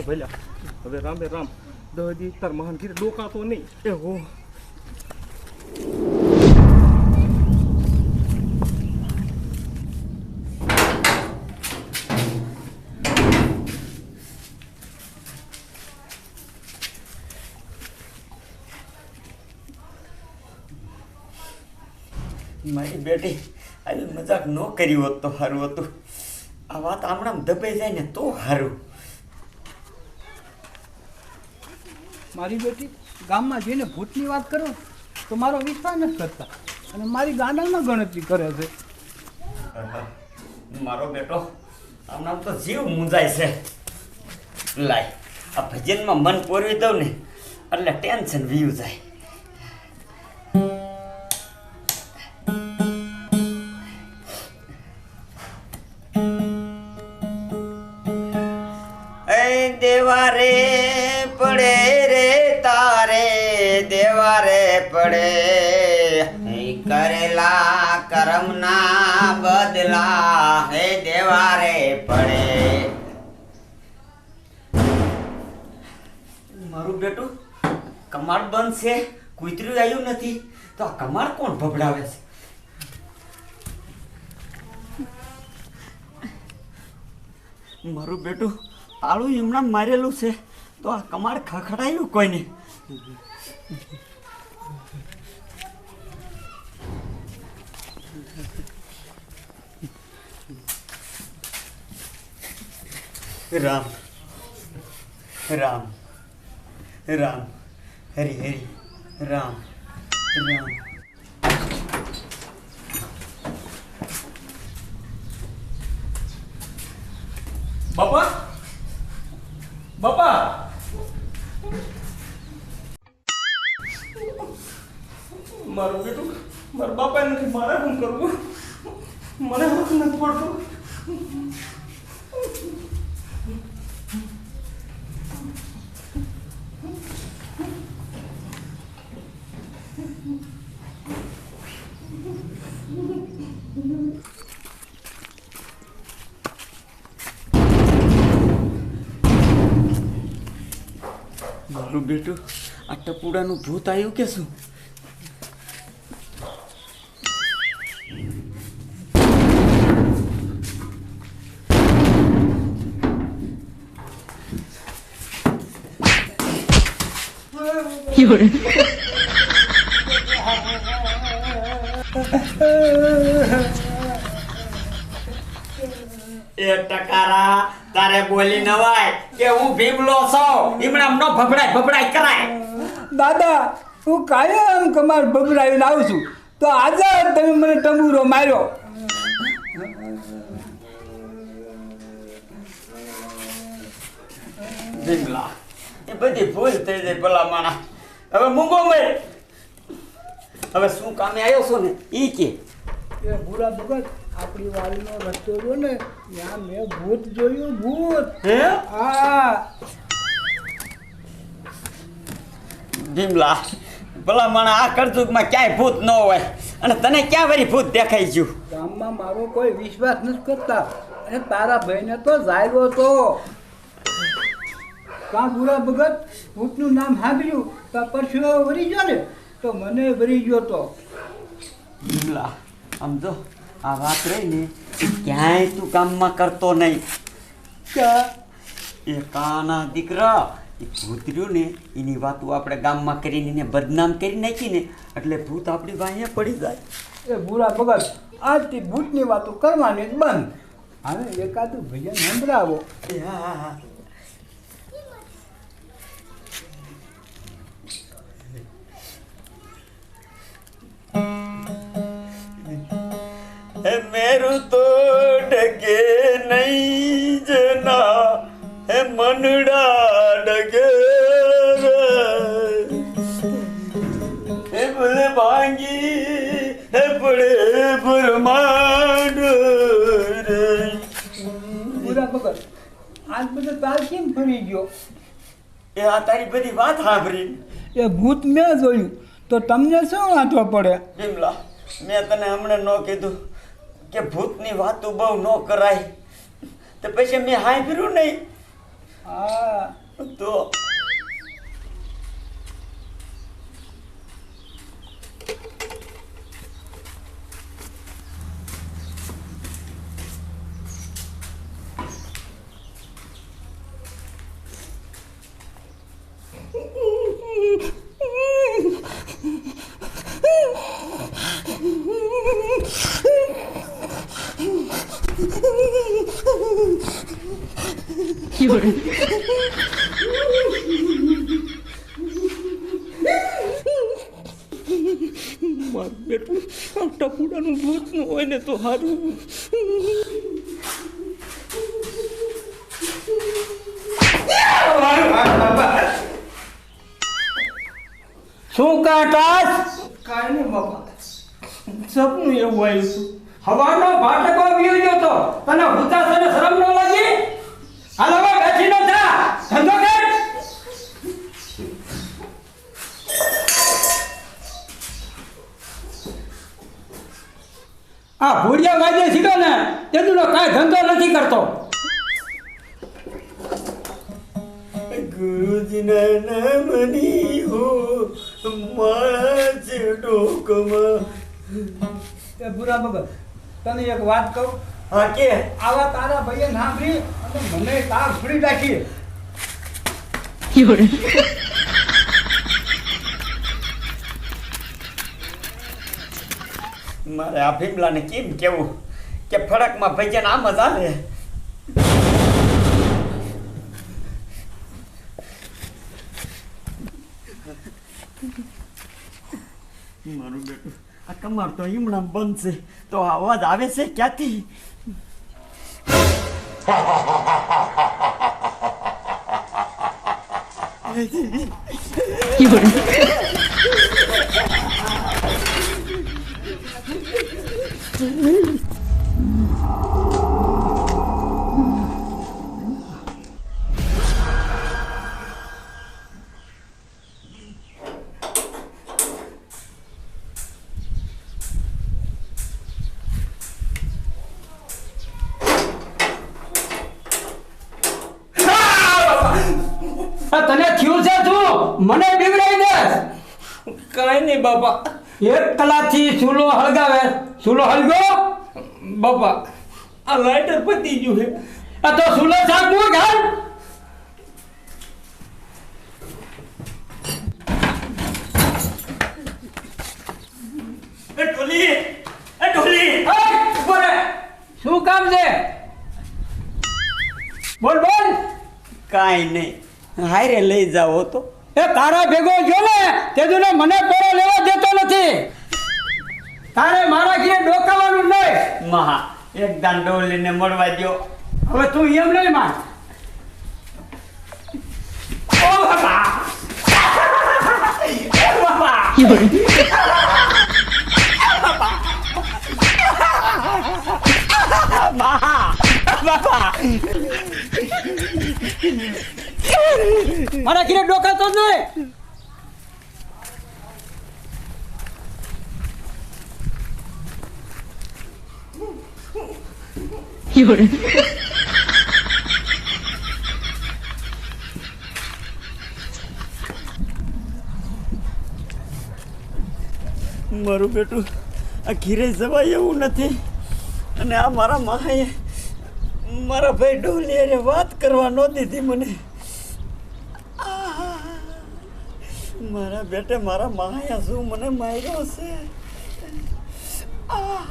ભલ્યા હવે રામે રામ. દહદી તાર મહાન ગીર ડોકાતો નહીં. એ હો. મારી બેટી, આવી મજાક ન કરી હોત તો સારું હતું. આ વાત આમણામ દબાઈ જાય ને તો સારું. મારી બેટી ગામમાં જઈને ભૂતની વાત કરો તો મારો વિશ્વાસ નથી કરતા. અને મારી ગાંડામાં ગણતરી કરે છે. મારો બેટો આમનામ તો જીવ મૂંઝાય છે. લાય, આ ભજનમાં મન પોરવી દઉં ને, એટલે ટેન્શન વીયું જાય. પડે કરેલા કરમના બદલા હે દેવા રે પડે. મારું બેટું, કમાડ બંધ છે કૂતર્યું આવ્યું નથી. તો આ કમાડ કોણ ભભડાવે છે? મારું બેટું તાળું હમણાં મારેલું છે. તો આ કમાડ ખખડાયું કોઈને? રામ. રામ. રામ. હરી હરી. રામ. રામ. બાપા? બાપા? મારું બેટું મારા બાપા નથી, મારે શું કરવું? મને હક નથી પડતું. મારું બેટું, આ ટપુડાનું ભૂત આવ્યું કે શું? એ ટકારા તારે બોલી નવાય કે હું ભીમલો છું. ઈમણામ નો ભભડાય ભભડાય કરાય. દાદા હું કાયમ કમાર ભભડાવીને આવું છું. તો આજે તમે મને ટંબુરો માર્યો. ભીમલા એ બધી ભૂલ થઈ જાય ભલા માણા હવે મૂંગો મેં હવે શું કામે આવ્યો છો ને? ઈ કે. એ ભૂરા ભગત આપણી વાડીનો રસ્તો રહ્યો ને ત્યાં મેં ભૂત જોયું ભૂત. હે? હા. ભીમલા ભલા માણા આ કરજુગમાં ક્યાંય ભૂત ન હોય. અને તને ક્યાં વરી ભૂત દેખાઈ ગયું ગામમાં મારો કોઈ વિશ્વાસ નથી કરતા. અને તારા ભાઈને તો જાયરો તો. કા ભૂરા ભગત? ભૂતનું નામ સાંભળ્યું? તો પરસેવો વરી ગયો ને તો મને વરી ગયો તો. આમ જો આ વાત રહી ને ક્યાંય તું કામમાં કરતો નહીં. એ કાના દીકરા એ ભૂત રહ્યું ને એની વાતો આપણે ગામમાં કરીને એને બદનામ કરી નાખી ને એટલે ભૂત આપણી વાંહે પડી જાય. એ ભૂરા ભગત આજથી ભૂતની વાતો કરવાની જ બંધ. હવે એકાદું ભજન નંબરાવો એ હા હા હા. હે મેરું તો ડગે નહીં જના. હે મનડા ડગે. હે ભલે ભાંગી હે પડે બ્રહ્માંડ રે. ભૂરા ભગત આજ બધો તાર કેમ ફરી ગયો? એ આ તારી બધી વાત સાંભળી એ ભૂત મેં જોયું. તો તમને શું વાંચવો પડે? બિમલા મેં તને હમણાં ન કીધું કે ભૂતની વાતો બહુ ન કરાય. તો પછી મેં હાંભળ્યું નહીં. હા. તો મારું બેટું આ ટપુડાનું ભૂતનું હોય ને તો સારું શું કાટાસ કાંઈ નહીં બાપા સપનું એવું આવ્યું હતું હવાનો ભાટકો વ્યો ગયો તો તને હુતા તને શરમ ન લાગી ગુરુજીના મની હો મારા છે ડોકમાં એ બુરા મગર તને એક વાત કહું? હા કે? આવા તારા ભાઈએ નાખી અને મને તાર ફરી નાખી. મારે આ ભીમલાને કેમ કેવું? કે ફળકમાં ભજન આમ જ આવે મારું બેટું આ તો ઈમણામ બંધ તો અવાજ આવે છે ક્યાંથી આ મને બીવડાવી દે. કાંઈ નહીં બાપા. એક કલાકથી ચૂલો હળગાવે. ચૂલો હળગો બાપા આ લાઇટર પતી ગયું છે. આ તો ચૂલો શાકનું ઘર એ ઢોલી એ શું કામ છે? બોલ બોલ. કાઈ નહીં. હારે લઈ જાવ તો. એ તારા ભેગો જો ને તે તું મને પોરો લેવા દેતો નથી. તારે મારા ઘરે ડોકાવાનું નહીં. મહા એક દાંડો લઈને મળવા દ્યો. હવે તું એમ નહીં માન. ઓ બાબા મહા બાપા. મારા ઘરે ડોકાતો જ નહીં મારું બેટું, આ ઘીરે જવાય એવું નથી. અને આ મારા મહાએ મારા ભાઈ ડોલી વાત કરવા ન દીધી મને. મારા બેટે મારા માયા શું મને માર્યો છે આહ!